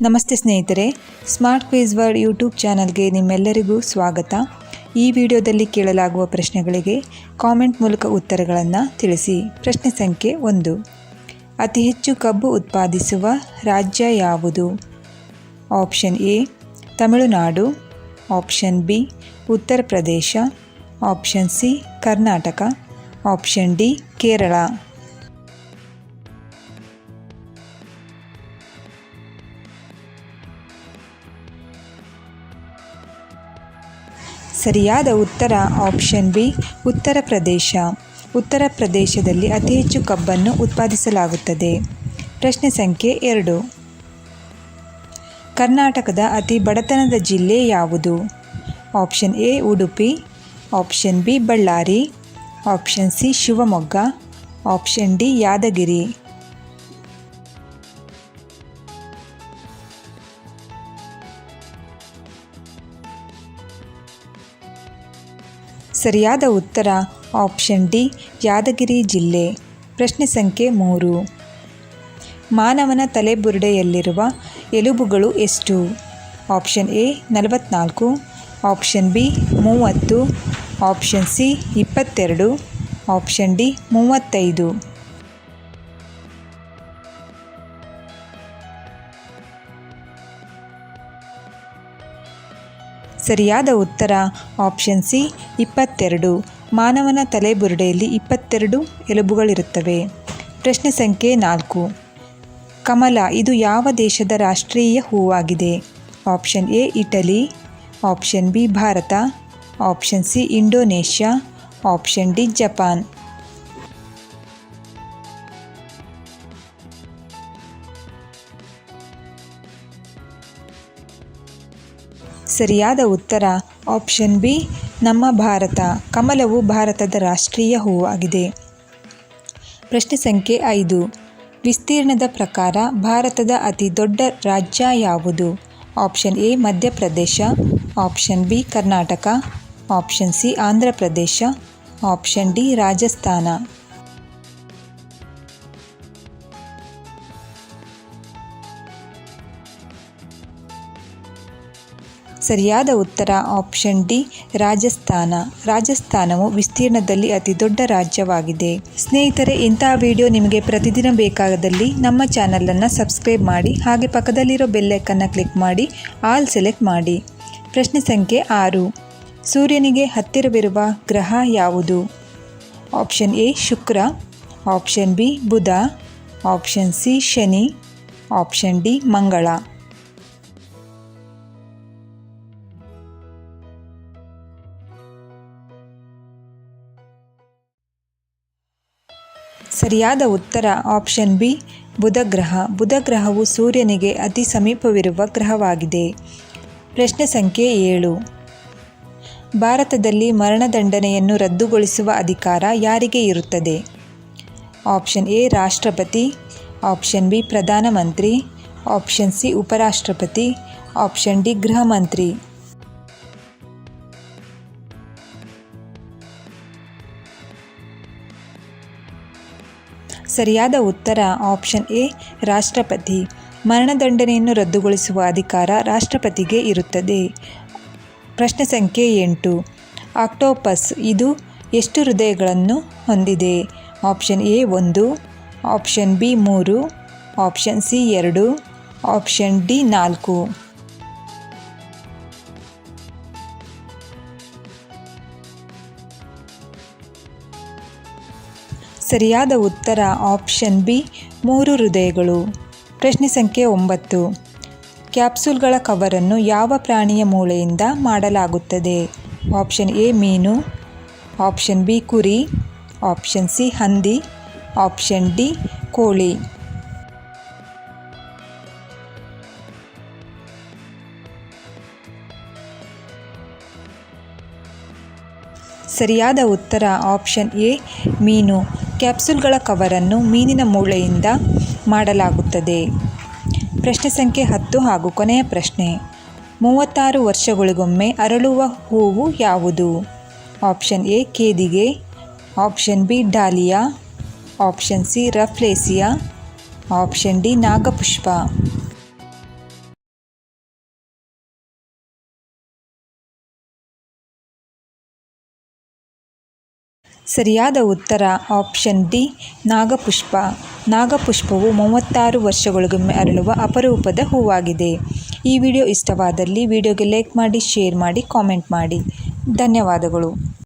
ನಮಸ್ತೆ ಸ್ನೇಹಿತರೆ smart quiz word YouTube ಚಾನಲ್ಗೆ ನಿಮ್ಮೆಲ್ಲರಿಗೂ ಸ್ವಾಗತ. ಈ ವಿಡಿಯೋದಲ್ಲಿ ಕೇಳಲಾಗುವ ಪ್ರಶ್ನೆಗಳಿಗೆ ಕಾಮೆಂಟ್ ಮೂಲಕ ಉತ್ತರಗಳನ್ನು ತಿಳಿಸಿ. ಪ್ರಶ್ನೆ ಸಂಖ್ಯೆ ಒಂದು. ಅತಿ ಹೆಚ್ಚು ಕಬ್ಬು ಉತ್ಪಾದಿಸುವ ರಾಜ್ಯ ಯಾವುದು? Option A, Tamil Nadu. Option B, Uttar Pradesh. Option C, Karnataka. Option D, Kerala. ಸರಿಯಾದ ಉತ್ತರ ಆಪ್ಷನ್ ಬಿ ಉತ್ತರ ಪ್ರದೇಶ. ಉತ್ತರ ಪ್ರದೇಶದಲ್ಲಿ ಅತಿ ಹೆಚ್ಚು ಕಬ್ಬನ್ನು ಉತ್ಪಾದಿಸಲಾಗುತ್ತದೆ. ಪ್ರಶ್ನೆ ಸಂಖ್ಯೆ ಎರಡು. ಕರ್ನಾಟಕದ ಅತಿ ಬಡತನದ ಜಿಲ್ಲೆ ಯಾವುದು? Option A Udupi. Option B Ballari. Option C Shivamogga. Option D Yadgir. ಸರಿಯಾದ ಉತ್ತರ ಆಪ್ಷನ್ ಡಿ, ಯಾದಗಿರಿ ಜಿಲ್ಲೆ. ಪ್ರಶ್ನೆ ಸಂಖ್ಯೆ ಮೂರು. ಮಾನವನ ತಲೆಬುರುಡೆಯಲ್ಲಿರುವ ಎಲುಬುಗಳು ಎಷ್ಟು? ಆಪ್ಷನ್ ಎ, ನಲವತ್ನಾಲ್ಕು. ಆಪ್ಷನ್ ಬಿ, ಮೂವತ್ತು. ಆಪ್ಷನ್ ಸಿ, ಇಪ್ಪತ್ತೆರಡು. ಆಪ್ಷನ್ ಡಿ, ಮೂವತ್ತೈದು. ಸರಿಯಾದ ಉತ್ತರ ಆಪ್ಷನ್ ಸಿ, ಇಪ್ಪತ್ತೆರಡು. ಮಾನವನ ತಲೆಬುರುಡೆಯಲ್ಲಿ ಇಪ್ಪತ್ತೆರಡು ಎಲುಬುಗಳಿರುತ್ತವೆ. ಪ್ರಶ್ನೆ ಸಂಖ್ಯೆ ನಾಲ್ಕು. ಕಮಲ, ಇದು ಯಾವ ದೇಶದ ರಾಷ್ಟ್ರೀಯ ಹೂವಾಗಿದೆ? Option A, Italy. Option B, Bharat. Option C, Indonesia. Option D, Japan. ಸರಿಯಾದ ಉತ್ತರ ಆಪ್ಷನ್ ಬಿ, ನಮ್ಮ ಭಾರತ. ಕಮಲವು ಭಾರತದ ರಾಷ್ಟ್ರೀಯ ಹೂವಾಗಿದೆ ಪ್ರಶ್ನೆ ಸಂಖ್ಯೆ ಐದು. ವಿಸ್ತೀರ್ಣದ ಪ್ರಕಾರ ಭಾರತದ ಅತಿ ದೊಡ್ಡ ರಾಜ್ಯ ಯಾವುದು? Option A, Madhya Pradesh. Option B, Karnataka. Option C Andhra Pradesh option D, Rajasthan. ಸರಿಯಾದ ಉತ್ತರ ಆಪ್ಷನ್ ಡಿ, ರಾಜಸ್ಥಾನ. ರಾಜಸ್ಥಾನವು ವಿಸ್ತೀರ್ಣದಲ್ಲಿ ಅತಿ ದೊಡ್ಡ ರಾಜ್ಯವಾಗಿದೆ. ಸ್ನೇಹಿತರೆ ಇಂತಹ ವಿಡಿಯೋ ನಿಮಗೆ ಪ್ರತಿದಿನ ಬೇಕಾದಲ್ಲಿ ನಮ್ಮ ಚಾನಲನ್ನು ಸಬ್ಸ್ಕ್ರೈಬ್ ಮಾಡಿ, ಹಾಗೆ ಪಕ್ಕದಲ್ಲಿರೋ ಬೆಲ್ಲೈಕನ್ನು ಕ್ಲಿಕ್ ಮಾಡಿ, ಆಲ್ ಸೆಲೆಕ್ಟ್ ಮಾಡಿ. ಪ್ರಶ್ನೆ ಸಂಖ್ಯೆ ಆರು. ಸೂರ್ಯನಿಗೆ ಹತ್ತಿರವಿರುವ ಗ್ರಹ ಯಾವುದು? Option A, Shukra. Option B, Budha. Option C, Shani. Option D, Mangala. ಸರಿಯಾದ ಉತ್ತರ ಆಪ್ಷನ್ ಬಿ, ಬುಧಗ್ರಹ. ಬುಧಗ್ರಹವು ಸೂರ್ಯನಿಗೆ ಅತಿ ಸಮೀಪವಿರುವ ಗ್ರಹವಾಗಿದೆ. ಪ್ರಶ್ನೆ ಸಂಖ್ಯೆ ಏಳು. ಭಾರತದಲ್ಲಿ ಮರಣದಂಡನೆಯನ್ನು ರದ್ದುಗೊಳಿಸುವ ಅಧಿಕಾರ ಯಾರಿಗೆ ಇರುತ್ತದೆ? ಆಪ್ಷನ್ ಎ, ರಾಷ್ಟ್ರಪತಿ. ಆಪ್ಷನ್ ಬಿ, ಪ್ರಧಾನಮಂತ್ರಿ. ಆಪ್ಷನ್ ಸಿ, ಉಪರಾಷ್ಟ್ರಪತಿ. ಆಪ್ಷನ್ ಡಿ ಗೃಹ ಮಂತ್ರಿ ಸರಿಯಾದ ಉತ್ತರ ಆಪ್ಷನ್ ಎ, ರಾಷ್ಟ್ರಪತಿ. ಮರಣದಂಡನೆಯನ್ನು ರದ್ದುಗೊಳಿಸುವ ಅಧಿಕಾರ ರಾಷ್ಟ್ರಪತಿಗೆ ಇರುತ್ತದೆ. ಪ್ರಶ್ನೆ ಸಂಖ್ಯೆ ಎಂಟು. ಆಕ್ಟೋಪಸ್, ಇದು ಎಷ್ಟು ಹೃದಯಗಳನ್ನು ಹೊಂದಿದೆ? ಆಪ್ಷನ್ ಎ ಒಂದು, ಆಪ್ಷನ್ ಬಿ ಮೂರು, ಆಪ್ಷನ್ ಸಿ ಎರಡು, ಆಪ್ಷನ್ ಡಿ ನಾಲ್ಕು. ಸರಿಯಾದ ಉತ್ತರ ಆಪ್ಷನ್ ಬಿ, ಮೂರು ಹೃದಯಗಳು. ಪ್ರಶ್ನೆ ಸಂಖ್ಯೆ ಒಂಬತ್ತು. ಕ್ಯಾಪ್ಸೂಲ್ಗಳ ಕವರನ್ನು ಯಾವ ಪ್ರಾಣಿಯ ಮೂಳೆಯಿಂದ ಮಾಡಲಾಗುತ್ತದೆ? ಆಪ್ಷನ್ ಎ, ಮೀನು. ಆಪ್ಷನ್ ಬಿ, ಕುರಿ. ಆಪ್ಷನ್ ಸಿ, ಹಂದಿ. ಆಪ್ಷನ್ ಡಿ, ಕೋಳಿ. ಸರಿಯಾದ ಉತ್ತರ ಆಪ್ಷನ್ ಎ, ಮೀನು. ಕ್ಯಾಪ್ಸೂಲ್ಗಳ ಕವರನ್ನು ಮೀನಿನ ಮೂಳೆಯಿಂದ ಮಾಡಲಾಗುತ್ತದೆ. ಪ್ರಶ್ನೆ ಸಂಖ್ಯೆ ಹತ್ತು ಹಾಗೂ ಕೊನೆಯ ಪ್ರಶ್ನೆ. ಮೂವತ್ತಾರು ವರ್ಷಗಳಿಗೊಮ್ಮೆ ಅರಳುವ ಹೂವು ಯಾವುದು? Option A, ಕೇದಿಗೆ. Option B, dahlia. Option C, rafflesia. Option D, ನಾಗಪುಷ್ಪ. ಸರಿಯಾದ ಉತ್ತರ ಆಪ್ಷನ್ ಡಿ, ನಾಗಪುಷ್ಪ. ನಾಗಪುಷ್ಪವು ಮೂವತ್ತಾರು ವರ್ಷಗಳಿಗೊಮ್ಮೆ ಅರಳುವ ಅಪರೂಪದ ಹೂವಾಗಿದೆ. ಈ ವಿಡಿಯೋ ಇಷ್ಟವಾದಲ್ಲಿ ವಿಡಿಯೋಗೆ ಲೈಕ್ ಮಾಡಿ, ಶೇರ್ ಮಾಡಿ, ಕಾಮೆಂಟ್ ಮಾಡಿ. ಧನ್ಯವಾದಗಳು.